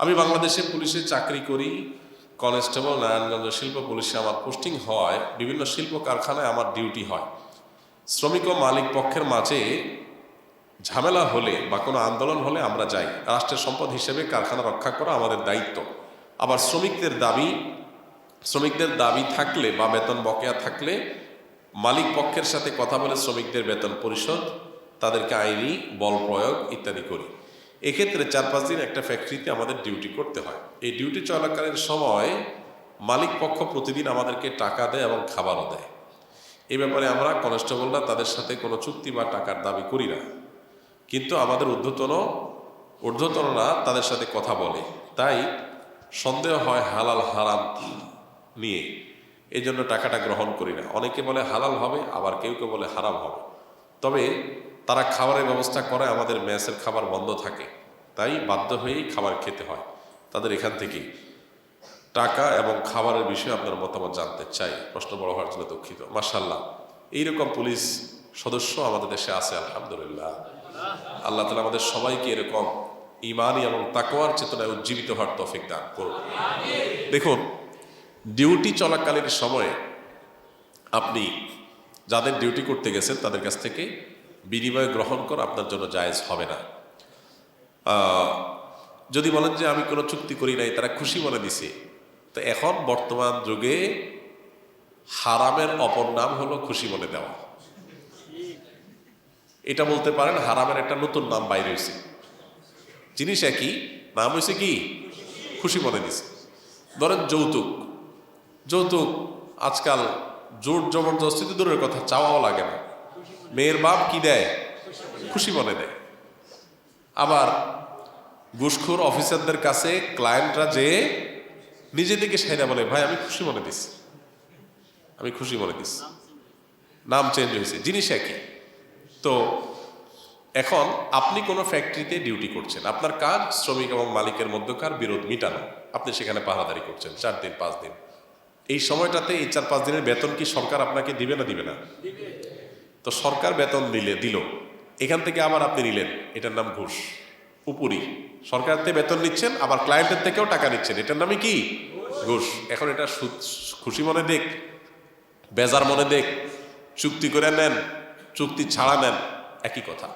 আমি বাংলাদেশে পুলিশে চাকরি করি, কনস্টেবল, নারায়ণগঞ্জ শিল্প পুলিশে আমার পোস্টিং হয়, বিভিন্ন শিল্প কারখানায় আমার ডিউটি হয়। শ্রমিক ও মালিক পক্ষের মাঝে ঝামেলা হলে বা কোনো আন্দোলন হলে আমরা যাই। রাষ্ট্রের সম্পদ হিসেবে কারখানা রক্ষা করা আমাদের দায়িত্ব। আবার শ্রমিকদের দাবি শ্রমিকদের দাবি থাকলে বা বেতন বকেয়া থাকলে মালিক পক্ষের সাথে কথা বলে শ্রমিকদের বেতন পরিশোধ, তাদেরকে আইনি বল প্রয়োগ ইত্যাদি করি। এক্ষেত্রে চার পাঁচ দিন একটা ফ্যাক্টরিতে আমাদের ডিউটি করতে হয়। এই ডিউটি চলাকালীন সময় মালিক পক্ষ প্রতিদিন আমাদেরকে টাকা দেয় এবং খাবারও দেয়। এই ব্যাপারে আমরা কনস্টেবলরা তাদের সাথে কোনো চুক্তি বা টাকার দাবি করি না। কিন্তু আমাদের ঊর্ধ্বতন, ঊর্ধ্বতনরা তাদের সাথে কথা বলে। তাই সন্দেহ হয় হালাল, হারাম নিয়ে। এই জন্য টাকাটা গ্রহণ করি না। অনেকে বলে হালাল হবে, আবার কেউ কেউ বলে হারাম হবে। তবে তারা খাবারের ব্যবস্থা করে, আমাদের মেসের খাবার বন্ধ থাকে। তাই বাধ্য হয়েই খাবার খেতে হয়। তাদের এখান থেকেই টাকা এবং খাবারের বিষয়ে আপনার মতামত জানতে চাই। প্রশ্ন বড় হওয়ার জন্য দুঃখিত। মার্শাল্লাহ এইরকম পুলিশ সদস্য আমাদের দেশে আছে, আলহামদুলিল্লাহ। আল্লাহ তালা আমাদের সবাইকে এরকম ইমানি এবং তাকোয়ার চেতনায় উজ্জীবিত হওয়ার তফিক দান করুন। দেখুন, ডিউটি চলাকালীন সময়ে আপনি যাদের ডিউটি করতে গেছেন তাদের কাছ থেকে বিনিময় গ্রহণ করা আপনার জন্য জায়েজ হবে না। যদি বলেন যে আমি কোনো চুক্তি করি নাই, তারা খুশি মনে দিছে। তো এখন বর্তমান যুগে হারামের অপর নাম হলো খুশি মনে দেওয়া। এটা বলতে পারেন হারামের একটা নতুন নাম বাইরে হয়েছে। জিনিস একই, নাম হয়েছে কি? খুশি মনে দিছে। ধরেন যৌতুক। যৌতুক আজকাল জোর জবরদস্তিতে দূরের কথা, চাওয়াও লাগে না। মেয়ের বাপ কি দেয়? খুশি মনে দেয়। আবার ঘুষখোর অফিসারদের কাছে ক্লায়েন্টরা যে নিজে থেকে সাইডা বলে, ভাই, আমি খুশি মনে দিছি। আমি খুশি মনে দিছি। নাম চেঞ্জ হয়েছে। জিনিস একই। তো এখন আপনি কোনো ফ্যাক্টরিতে ডিউটি করছেন। আপনার কাজ শ্রমিক এবং মালিকের মধ্যকার বিরোধ মিটানো। আপনি সেখানে পাহারাদারি করছেন চার দিন, পাঁচ দিন। এই সময়টাতে এই চার, পাঁচ দিনের বেতন কি সরকার আপনাকে দিবে না দিবে না? তো সরকার বেতন দিলে, দিল। এখান থেকে আবার আপনি নিলেন। এটার নাম ঘুষ। উপরি। সরকার থেকে বেতন নিচ্ছেন, আবার ক্লায়েন্টের থেকেও টাকা নিচ্ছেন। এটার নামে কি? ঘুষ। এখন এটা খুশি মনে দেখ, বেজার মনে দেখ, চুক্তি করে নেন, চুক্তি ছাড়া নেন, একই কথা।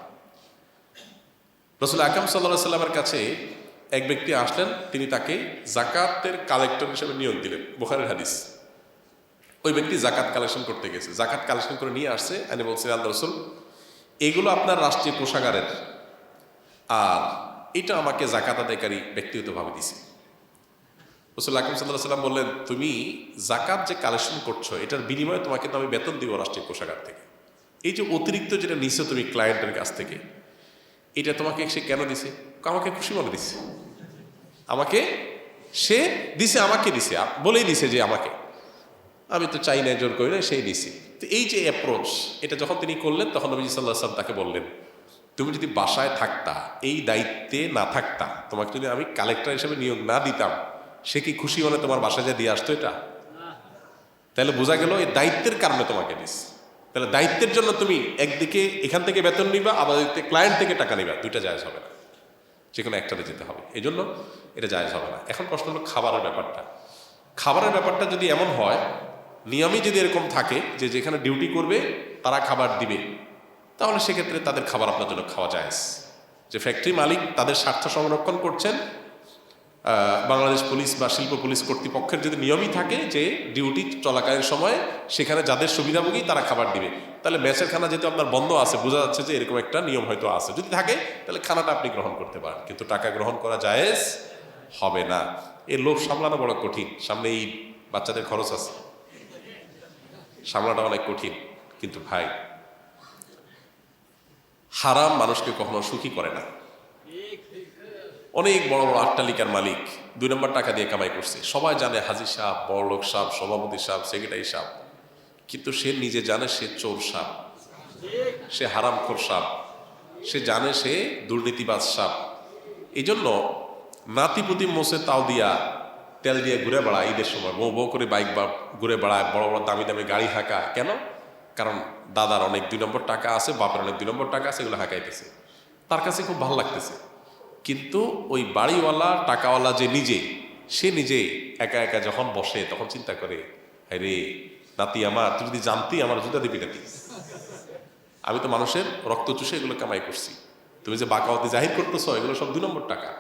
রসুল আকাম সাল্লাহ সাল্লামের কাছে এক ব্যক্তি আসলেন, তিনি তাকে জাকাতের কালেক্টর হিসেবে নিয়োগ দিলেন। বোখারের হাদিস। ওই ব্যক্তি জাকাত কালেকশন করতে গেছে। জাকাত কালেকশন করে নিয়ে আসছে আমি বলছি, আল্লাহ রসুল, এগুলো আপনার রাষ্ট্রীয় কোষাগারের আর এটা আমাকে জাকাত আদায়কারী ব্যক্তিগতভাবে দিছে। রসুল আকিম সাল্লাহ সাল্লাম বললেন, তুমি জাকাত যে কালেকশন করছ, এটার বিনিময়ে তোমাকে তো আমি বেতন দিব রাষ্ট্রীয় কোষাগার থেকে। এই যে অতিরিক্ত যেটা নিছো তুমি ক্লায়েন্টের কাছ থেকে, এটা তোমাকে সে কেন দিছে? আমাকে খুশি মনে দিছে। আমাকে সে দিছে, আমাকে দিছে। বলেই দিছে যে আমাকে। আমি তো চাই না জোর করি না সেই দিছি তো এই যে অ্যাপ্রোচ এটা যখন তিনি করলেন, তখন নবী সাল্লাহ সাল্লাম তাকে বললেন, তুমি যদি বাসায় থাকতা, এই দায়িত্বে না থাকতা, তোমাকে যদি আমি কালেক্টর হিসেবে নিয়োগ না দিতাম, সে কি খুশি হলে তোমার বাসায় যা দিয়ে আসতো এটা? তাহলে বোঝা গেল এই দায়িত্বের কারণে তোমাকে দিস। তাহলে দায়িত্বের জন্য তুমি একদিকে এখান থেকে বেতন নিবা, আবার ক্লায়েন্ট থেকে টাকা নিবা, দুইটা জায়জ হবে না। যে কোনো একটাতে যেতে হবে। এই জন্য এটা জায়জ হবে না। এখন প্রশ্ন হলো খাবারের ব্যাপারটা। খাবারের ব্যাপারটা যদি এমন হয় নিয়মই যদি এরকম থাকে যে যেখানে ডিউটি করবে, তারা খাবার দিবে, তাহলে সেক্ষেত্রে তাদের খাবার আপনার জন্য খাওয়া যায় যে ফ্যাক্টরি মালিক তাদের স্বার্থ সংরক্ষণ করছেন বাংলাদেশ পুলিশ বা শিল্প পুলিশ কর্তৃপক্ষের যদি নিয়মই থাকে যে ডিউটি চলাকালীন সময় সেখানে যাদের সুবিধাভোগী তারা খাবার দিবে। তাহলে ম্যাচের খানা যেহেতু আপনার বন্ধ আছে, বোঝা যাচ্ছে যে এরকম একটা নিয়ম হয়তো আছে। যদি থাকে, তাহলে খানাটা আপনি গ্রহণ করতে পারেন। কিন্তু টাকা গ্রহণ করা জায়েজ হবে না। এর লোভ সামলানো বড় কঠিন। সামনে এই বাচ্চাদের খরচ আছে। সামলাটা অনেক কঠিন, কিন্তু ভাই, হারাম মানুষকে কখনো সুখী করে না। অনেক বড় বড় আট্টালিকার মালিক দুই নম্বর টাকা দিয়ে কামাই করছে। সবাই জানে হাজির সাহেব বড়লোক সাহেব, সভাপতি সাহেব, সেক্রেটারি সাহেব। কিন্তু সে নিজে জানে সে চোর সাপ সে হারামখোর সাপ সে জানে সে দুর্নীতিবাজ সাপ এই জন্য নাতিপুতি মোসে তাও দিয়া তেল দিয়ে ঘুরে বেড়ায় ঈদের সময়। বউ বউ করে বাইক বা ঘুরে বেড়ায়, বড় বড় দামি দামি গাড়ি হাঁকা। কেন? কারণ দাদার অনেক দুই নম্বর টাকা আছে, বাপের অনেক দুই নম্বর টাকা আছে, এগুলো হাঁকাইতেছে। তার কাছে খুব ভালো লাগতেছে। কিন্তু ওই বাড়িওয়ালা, টাকাওয়ালা যে নিজে, সে নিজে একা একা যখন বসে, তখন চিন্তা করে রে নাতি আমার, তুই যদি জানতি, আমার জুতা দিবি নাতি আমি তো মানুষের রক্ত চুষে এগুলো কামাই করছি। তুমি যে বাকাওয়াতি জাহির করতেছ, এগুলো সব দুই নম্বর টাকা।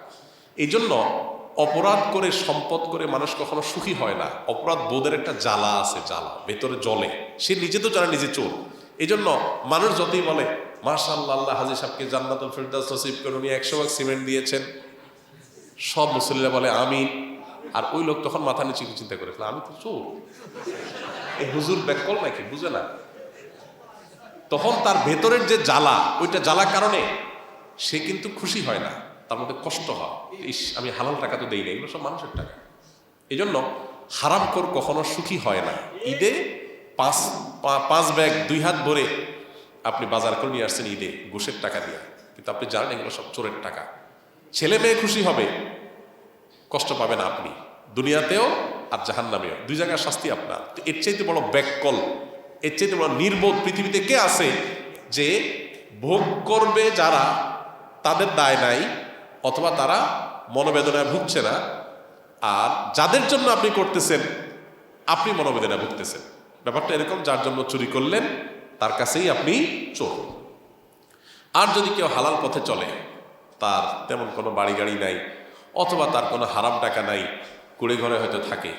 এই জন্য অপরাধ করে সম্পদ করে মানুষ কখনো সুখী হয় না। অপরাধ বোধের একটা জ্বালা আছে, জ্বালা, ভেতরে জলে। সে নিজে তো জানে নিজে চোর। এই জন্য মানুষ যতই বলে মার্শাল্লাহ আল্লাহ হাজি সাহেবকে জান্নাতুল ফেরদাস নসিব করে উনি একশো ভাগ সিমেন্ট দিয়েছেন। সব মুসলিরা বলে আমি আর ওই লোক তখন মাথা নিচে চিন্তা করে ফেলে আমি তো চোর। এই হুজুর ব্যাক ব্যাকল নাকি? বুঝে না। তখন তার ভেতরের যে জ্বালা, ওইটা জ্বালা কারণে সে কিন্তু খুশি হয় না। তার মধ্যে কষ্ট হয়। ইস, আমি হালাল টাকা তো দেই না এগুলো সব মানুষের টাকা। এই জন্য হারাম কর কখনো সুখী হয় না। ঈদে পাঁচ পাঁচ ব্যাগ, দুই হাত ভরে আপনি বাজার করে নিয়ে আসছেন ঈদে, ঘুষের টাকা দিয়ে। কিন্তু আপনি জানেন এগুলো সব চোরের টাকা। ছেলে মেয়ে খুশি হবে, কষ্ট পাবেন আপনি। দুনিয়াতেও আর জাহান্নামেও। দুই জায়গার শাস্তি আপনার। তো এর চাইতে বড় ব্যাককল, এর চাইতে বড় নির্বোধ পৃথিবীতে কে আছে যে ভোগ করবে যারা তাদের দায় নাই অথবা তারা মনোবেদনায় ভুগছে না। আর যাদের জন্য আপনি করতেছেন, আপনি মনোবেদনায় ভুগতেছেন। ব্যাপারটা এরকম, যার জন্য চুরি করলেন, তার কাছেই আপনি চোর। আর যদি কেউ হালাল পথে চলে, তার তেমন কোনো বাড়ি গাড়ি নাই, অথবা তার কোনো হারাম টাকা নাই, কুড়ে ঘরে হয়তো থাকে।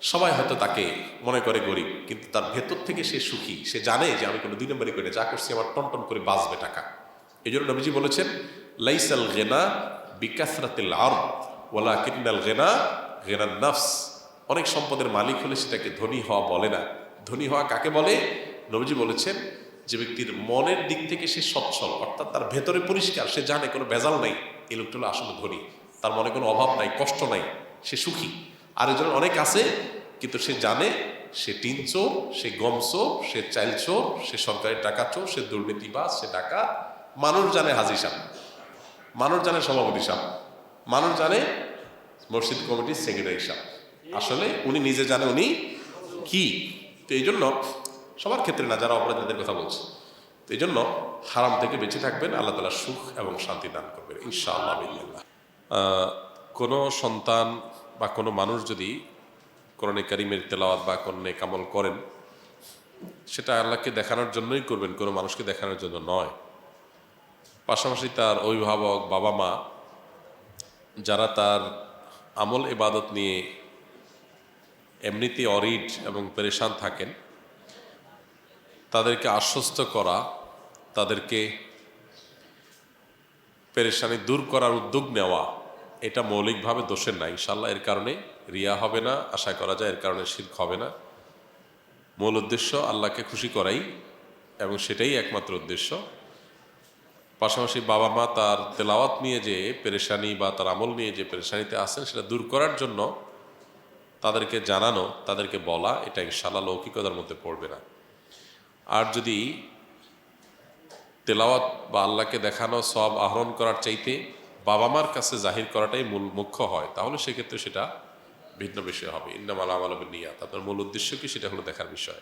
সবাই হয়তো তাকে মনে করে গরিব, কিন্তু তার ভেতর থেকে সে সুখী। সে জানে যে আমি কোনো দুই নম্বরই করে, যা করছি আমার টনটন করে বাঁচবে টাকা। এই জন্য নবীজি বলেছেন লাইসাল গেনা বিকাসরাতিল আর ওলা কিন্নাল গেনা গেনার নফস অনেক সম্পদের মালিক হলে সেটাকে ধনী হওয়া বলে না। ধনী হওয়া কাকে বলে? নবীজি বলেছেন যে ব্যক্তির মনের দিক থেকে সে সচ্ছল, অর্থাৎ তার ভেতরে পরিষ্কার, সে জানে কোনো ভেজাল নাই। এই লোকটা হলো আসলে ধনী। তার মনে কোনো অভাব নাই, কষ্ট নাই, সে সুখী। আর একজন অনেক আছে, কিন্তু সে জানে সে টিন সে গম সে চাইল সে সরকারি টাকা চোর, সে দুর্নীতিবাজ, সে টাকা মানুষ জানে হাজি সাহেব মানুষ জানে সভাপতি সাহেব, মানুষ জানে মসজিদ কমিটির সেক্রেটারি সাহেব। আসলে উনি নিজে জানে উনি কি। তো এই জন্য সবার ক্ষেত্রে না, যারা অপরাধীদের কথা বলছে। তো এই জন্য হারাম থেকে বেঁচে থাকবেন, আল্লাহ তালা সুখ এবং শান্তি দান করবেন, ইনশাআল্লাহ কোনো সন্তান বা কোনো মানুষ যদি কোরআনে কারিমের তেলাওয়াত বা কোরআনে কামল করেন, সেটা আল্লাহকে দেখানোর জন্যই করবেন, কোনো মানুষকে দেখানোর জন্য নয়। পাশাপাশি তার অভিভাবক বাবা মা, যারা তার আমল ইবাদত নিয়ে এমনিতে অরিড এবং পেরেশান থাকেন, তাদেরকে আশ্বস্ত করা, তাদেরকে পেরেশানি দূর করার উদ্যোগ নেওয়া, এটা মৌলিকভাবে দোষের না। ইনশাল্লাহ এর কারণে রিয়া হবে না, আশা করা যায় এর কারণে শির্ক হবে না। মূল উদ্দেশ্য আল্লাহকে খুশি করাই এবং সেটাই একমাত্র উদ্দেশ্য। পাশাপাশি বাবা মা তার তেলাওয়াত নিয়ে যে পেরেশানি বা তার আমল নিয়ে যে পেরেশানিতে আসেন সেটা দূর করার জন্য তাদেরকে জানানো, তাদেরকে বলা, এটা ইনশাল্লাহ লৌকিকতার মধ্যে পড়বে না। আর যদি তেলাওয়াত বা আল্লাহকে দেখানো সব আহরণ করার চাইতে বাবা মার কাছে জাহির করাটাই মূল মুখ্য হয়, তাহলে সেক্ষেত্রে সেটা ভিন্ন বিষয় হবে। ইন্নামাল আমাল নিয়াত। আপনার মূল উদ্দেশ্য কি? সেটা হলো দেখার বিষয়।